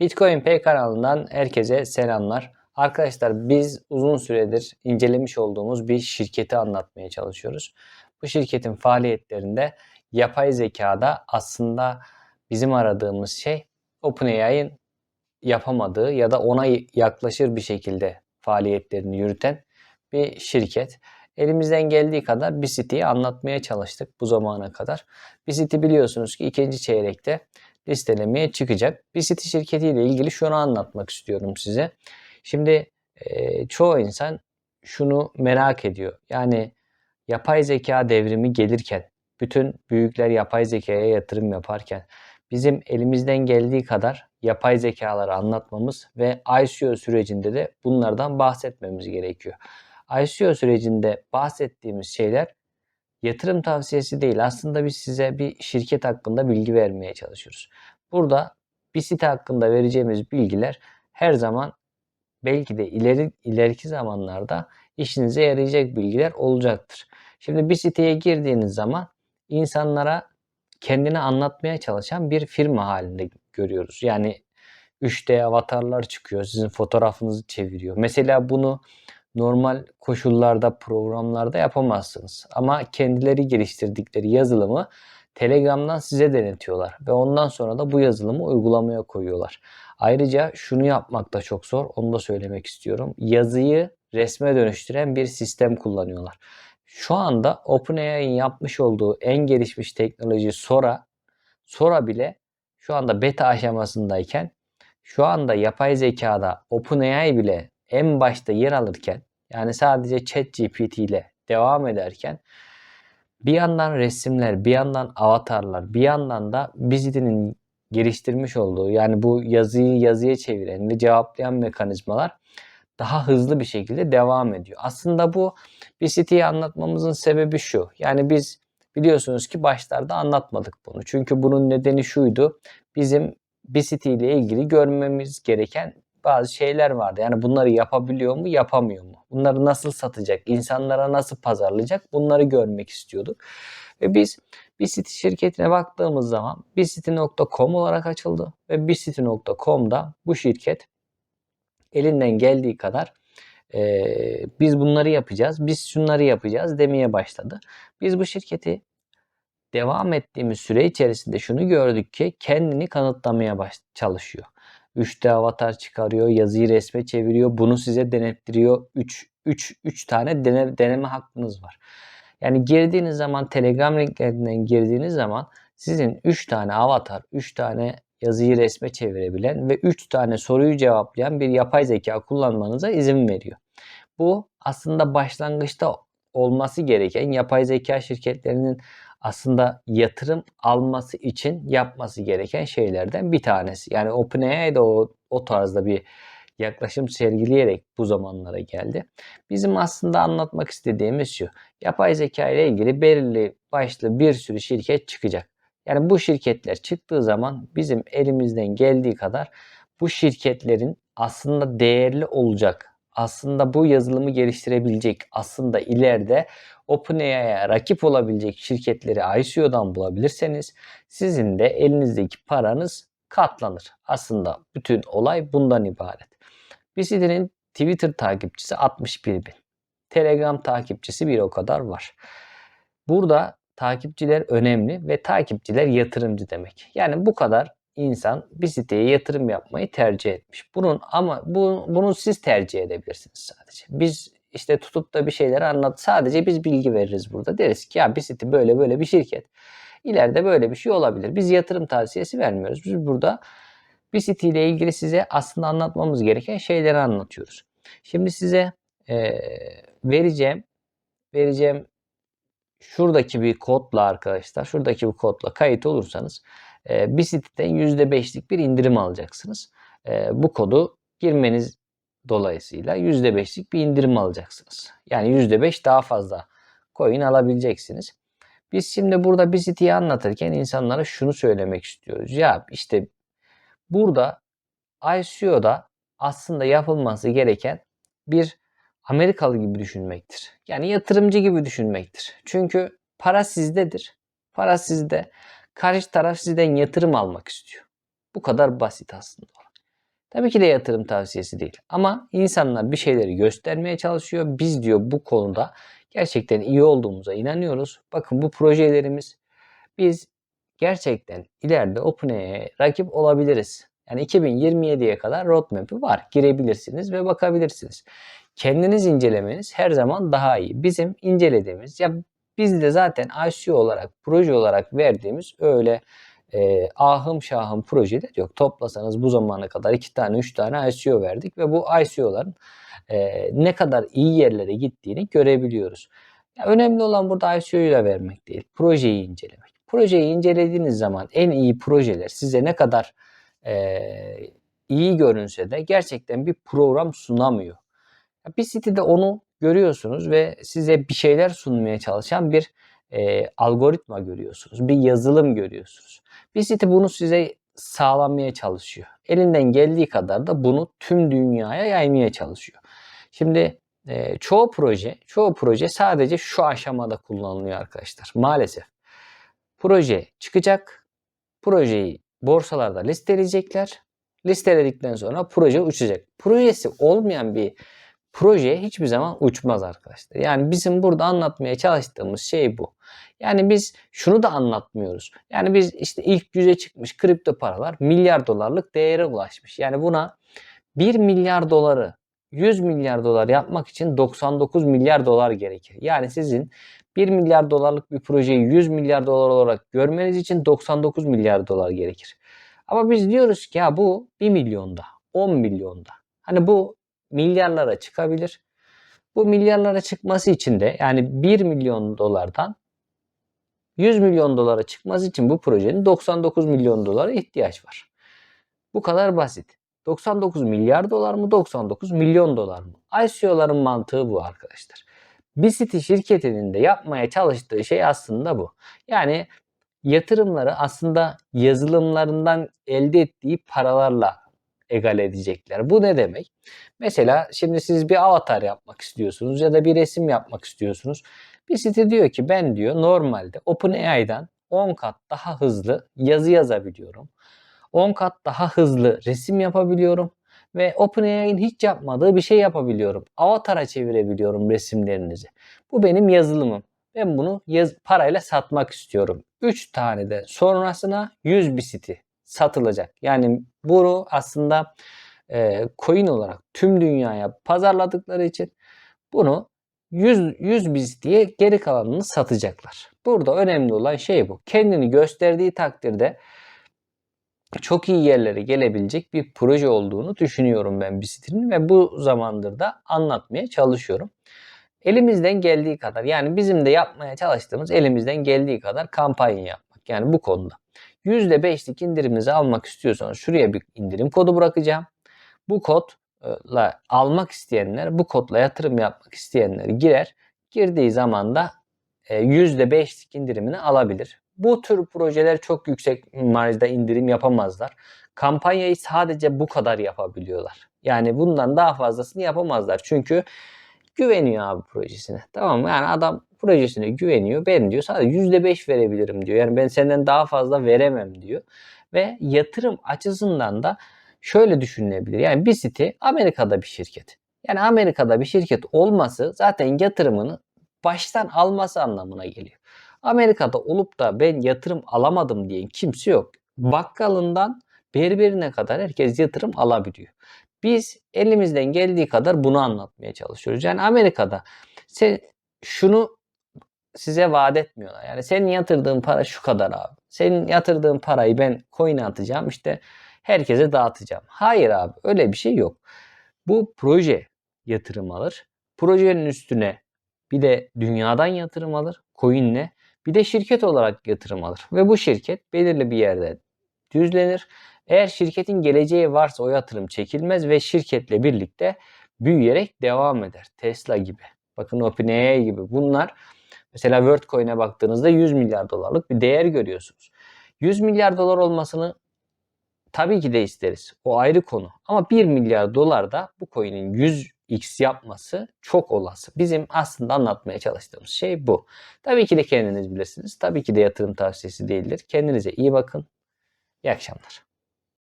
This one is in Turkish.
Bitcoin Pay kanalından herkese selamlar. Arkadaşlar biz uzun süredir incelemiş olduğumuz bir şirketi anlatmaya çalışıyoruz. Bu şirketin faaliyetlerinde yapay zekada aslında bizim aradığımız şey OpenAI'ın yapamadığı ya da ona yaklaşır bir şekilde faaliyetlerini yürüten bir şirket. Elimizden geldiği kadar BCT'yi anlatmaya çalıştık bu zamana kadar. BCT biliyorsunuz ki ikinci çeyrekte listelemeye çıkacak. BCT şirketiyle ilgili şunu anlatmak istiyorum size. Şimdi e, çoğu insan şunu merak ediyor. Yani yapay zeka devrimi gelirken, bütün büyükler yapay zekaya yatırım yaparken bizim elimizden geldiği kadar yapay zekaları anlatmamız ve ICO sürecinde de bunlardan bahsetmemiz gerekiyor. ICO sürecinde bahsettiğimiz şeyler yatırım tavsiyesi değil. Aslında biz size bir şirket hakkında bilgi vermeye çalışıyoruz. Burada bir site hakkında vereceğimiz bilgiler her zaman belki de ileri ileriki zamanlarda işinize yarayacak bilgiler olacaktır. Şimdi bir siteye girdiğiniz zaman insanlara kendini anlatmaya çalışan bir firma halinde görüyoruz. Yani 3D avatarlar çıkıyor, sizin fotoğrafınızı çeviriyor. Mesela bunu normal koşullarda, programlarda yapamazsınız. Ama kendileri geliştirdikleri yazılımı Telegram'dan size denetiyorlar ve ondan sonra da bu yazılımı uygulamaya koyuyorlar. Ayrıca şunu yapmak da çok zor, onu da söylemek istiyorum. Yazıyı resme dönüştüren bir sistem kullanıyorlar. Şu anda OpenAI'nin yapmış olduğu en gelişmiş teknoloji Sora, Sora bile şu anda beta aşamasındayken şu anda yapay zekada OpenAI bile en başta yer alırken yani sadece ChatGPT ile devam ederken bir yandan resimler, bir yandan avatarlar, bir yandan da Bizid'in geliştirmiş olduğu yani bu yazıyı yazıya çeviren ve cevaplayan mekanizmalar daha hızlı bir şekilde devam ediyor. Aslında bu BCT'yi anlatmamızın sebebi şu. Yani biz biliyorsunuz ki başlarda anlatmadık bunu. Çünkü bunun nedeni şuydu. Bizim BCT ile ilgili görmemiz gereken bazı şeyler vardı. Yani bunları yapabiliyor mu, yapamıyor mu? Bunları nasıl satacak, insanlara nasıl pazarlayacak? Bunları görmek istiyorduk. Ve biz BCT şirketine baktığımız zaman bcity.com olarak açıldı ve bcity.com'da bu şirket elinden geldiği kadar e, biz bunları yapacağız, biz şunları yapacağız demeye başladı. Biz bu şirketi devam ettiğimiz süre içerisinde şunu gördük ki kendini kanıtlamaya çalışıyor. 3D avatar çıkarıyor, yazıyı resme çeviriyor, bunu size denettiriyor. 3 3 3 tane dene, deneme hakkınız var. Yani girdiğiniz zaman Telegram linklerinden girdiğiniz zaman sizin 3 tane avatar, 3 tane yazıyı resme çevirebilen ve 3 tane soruyu cevaplayan bir yapay zeka kullanmanıza izin veriyor. Bu aslında başlangıçta olması gereken yapay zeka şirketlerinin aslında yatırım alması için yapması gereken şeylerden bir tanesi. Yani OpenAI de o, o tarzda bir yaklaşım sergileyerek bu zamanlara geldi. Bizim aslında anlatmak istediğimiz şu. Yapay zeka ile ilgili belirli başlı bir sürü şirket çıkacak. Yani bu şirketler çıktığı zaman bizim elimizden geldiği kadar bu şirketlerin aslında değerli olacak, aslında bu yazılımı geliştirebilecek, aslında ileride OpenAI'ya rakip olabilecek şirketleri ICO'dan bulabilirseniz sizin de elinizdeki paranız katlanır. Aslında bütün olay bundan ibaret. BCD'nin Twitter takipçisi 61 bin. Telegram takipçisi bir o kadar var. Burada takipçiler önemli ve takipçiler yatırımcı demek. Yani bu kadar insan bir siteye yatırım yapmayı tercih etmiş. Bunun ama bu, bunu siz tercih edebilirsiniz sadece. Biz işte tutup da bir şeyleri anlat. Sadece biz bilgi veririz burada. Deriz ki ya bir site böyle böyle bir şirket. İleride böyle bir şey olabilir. Biz yatırım tavsiyesi vermiyoruz. Biz burada bir site ile ilgili size aslında anlatmamız gereken şeyleri anlatıyoruz. Şimdi size e, vereceğim vereceğim şuradaki bir kodla arkadaşlar, şuradaki bir kodla kayıt olursanız e, bir siteden %5'lik bir indirim alacaksınız. E, bu kodu girmeniz dolayısıyla %5'lik bir indirim alacaksınız. Yani %5 daha fazla coin alabileceksiniz. Biz şimdi burada bir siteyi anlatırken insanlara şunu söylemek istiyoruz. Ya işte burada ICO'da aslında yapılması gereken bir Amerikalı gibi düşünmektir. Yani yatırımcı gibi düşünmektir. Çünkü para sizdedir. Para sizde. Karşı taraf sizden yatırım almak istiyor. Bu kadar basit aslında. Tabii ki de yatırım tavsiyesi değil. Ama insanlar bir şeyleri göstermeye çalışıyor. Biz diyor bu konuda gerçekten iyi olduğumuza inanıyoruz. Bakın bu projelerimiz biz gerçekten ileride OpenAI'ye rakip olabiliriz. Yani 2027'ye kadar roadmap'i var. Girebilirsiniz ve bakabilirsiniz. Kendiniz incelemeniz her zaman daha iyi. Bizim incelediğimiz ya biz de zaten ICO olarak, proje olarak verdiğimiz öyle e, ahım şahım projeler yok. Toplasanız bu zamana kadar iki tane, üç tane ICO verdik ve bu ICO'ların e, ne kadar iyi yerlere gittiğini görebiliyoruz. Ya önemli olan burada ICO'yu da vermek değil, projeyi incelemek. Projeyi incelediğiniz zaman en iyi projeler size ne kadar e, iyi görünse de gerçekten bir program sunamıyor. Bir sitede onu görüyorsunuz ve size bir şeyler sunmaya çalışan bir e, algoritma görüyorsunuz. Bir yazılım görüyorsunuz. Bir site bunu size sağlamaya çalışıyor. Elinden geldiği kadar da bunu tüm dünyaya yaymaya çalışıyor. Şimdi e, çoğu proje, çoğu proje sadece şu aşamada kullanılıyor arkadaşlar. Maalesef. Proje çıkacak. Projeyi borsalarda listeleyecekler. Listeledikten sonra proje uçacak. Projesi olmayan bir proje hiçbir zaman uçmaz arkadaşlar. Yani bizim burada anlatmaya çalıştığımız şey bu. Yani biz şunu da anlatmıyoruz. Yani biz işte ilk yüze çıkmış kripto paralar milyar dolarlık değere ulaşmış. Yani buna 1 milyar doları 100 milyar dolar yapmak için 99 milyar dolar gerekir. Yani sizin 1 milyar dolarlık bir projeyi 100 milyar dolar olarak görmeniz için 99 milyar dolar gerekir. Ama biz diyoruz ki ya bu 1 milyonda, 10 milyonda. Hani bu milyarlara çıkabilir. Bu milyarlara çıkması için de yani 1 milyon dolardan 100 milyon dolara çıkması için bu projenin 99 milyon dolara ihtiyaç var. Bu kadar basit. 99 milyar dolar mı 99 milyon dolar mı? ICO'ların mantığı bu arkadaşlar. Bir City şirketinin de yapmaya çalıştığı şey aslında bu. Yani yatırımları aslında yazılımlarından elde ettiği paralarla egal edecekler. Bu ne demek? Mesela şimdi siz bir avatar yapmak istiyorsunuz ya da bir resim yapmak istiyorsunuz. Bir site diyor ki ben diyor normalde OpenAI'dan 10 kat daha hızlı yazı yazabiliyorum. 10 kat daha hızlı resim yapabiliyorum ve OpenAI'nin hiç yapmadığı bir şey yapabiliyorum. Avatara çevirebiliyorum resimlerinizi. Bu benim yazılımım. Ben bunu yaz, parayla satmak istiyorum. 3 tane de sonrasına 100 bir site satılacak. Yani bunu aslında e, coin olarak tüm dünyaya pazarladıkları için bunu 100, 100 biz diye geri kalanını satacaklar. Burada önemli olan şey bu. Kendini gösterdiği takdirde çok iyi yerlere gelebilecek bir proje olduğunu düşünüyorum ben Bisit'in ve bu zamandır da anlatmaya çalışıyorum. Elimizden geldiği kadar yani bizim de yapmaya çalıştığımız elimizden geldiği kadar kampanya yapmak. Yani bu konuda. %5'lik indiriminizi almak istiyorsanız şuraya bir indirim kodu bırakacağım. Bu kodla almak isteyenler, bu kodla yatırım yapmak isteyenler girer. Girdiği zaman da %5'lik indirimini alabilir. Bu tür projeler çok yüksek marjda indirim yapamazlar. Kampanyayı sadece bu kadar yapabiliyorlar. Yani bundan daha fazlasını yapamazlar. Çünkü güveniyor abi projesine. Tamam mı? Yani adam projesine güveniyor. Ben diyor sadece %5 verebilirim diyor. Yani ben senden daha fazla veremem diyor. Ve yatırım açısından da şöyle düşünülebilir. Yani bir site Amerika'da bir şirket. Yani Amerika'da bir şirket olması zaten yatırımını baştan alması anlamına geliyor. Amerika'da olup da ben yatırım alamadım diyen kimse yok. Bakkalından berberine kadar herkes yatırım alabiliyor. Biz elimizden geldiği kadar bunu anlatmaya çalışıyoruz. Yani Amerika'da sen şunu size vaat etmiyorlar. Yani senin yatırdığın para şu kadar abi. Senin yatırdığın parayı ben coin'e atacağım işte herkese dağıtacağım. Hayır abi öyle bir şey yok. Bu proje yatırım alır. Projenin üstüne bir de dünyadan yatırım alır coin'le. Bir de şirket olarak yatırım alır. Ve bu şirket belirli bir yerde düzlenir. Eğer şirketin geleceği varsa o yatırım çekilmez ve şirketle birlikte büyüyerek devam eder. Tesla gibi. Bakın OpenAI gibi. Bunlar mesela WorldCoin'e baktığınızda 100 milyar dolarlık bir değer görüyorsunuz. 100 milyar dolar olmasını tabii ki de isteriz. O ayrı konu. Ama 1 milyar dolar da bu coin'in 100x yapması çok olası. Bizim aslında anlatmaya çalıştığımız şey bu. Tabii ki de kendiniz bilirsiniz. Tabii ki de yatırım tavsiyesi değildir. Kendinize iyi bakın. İyi akşamlar.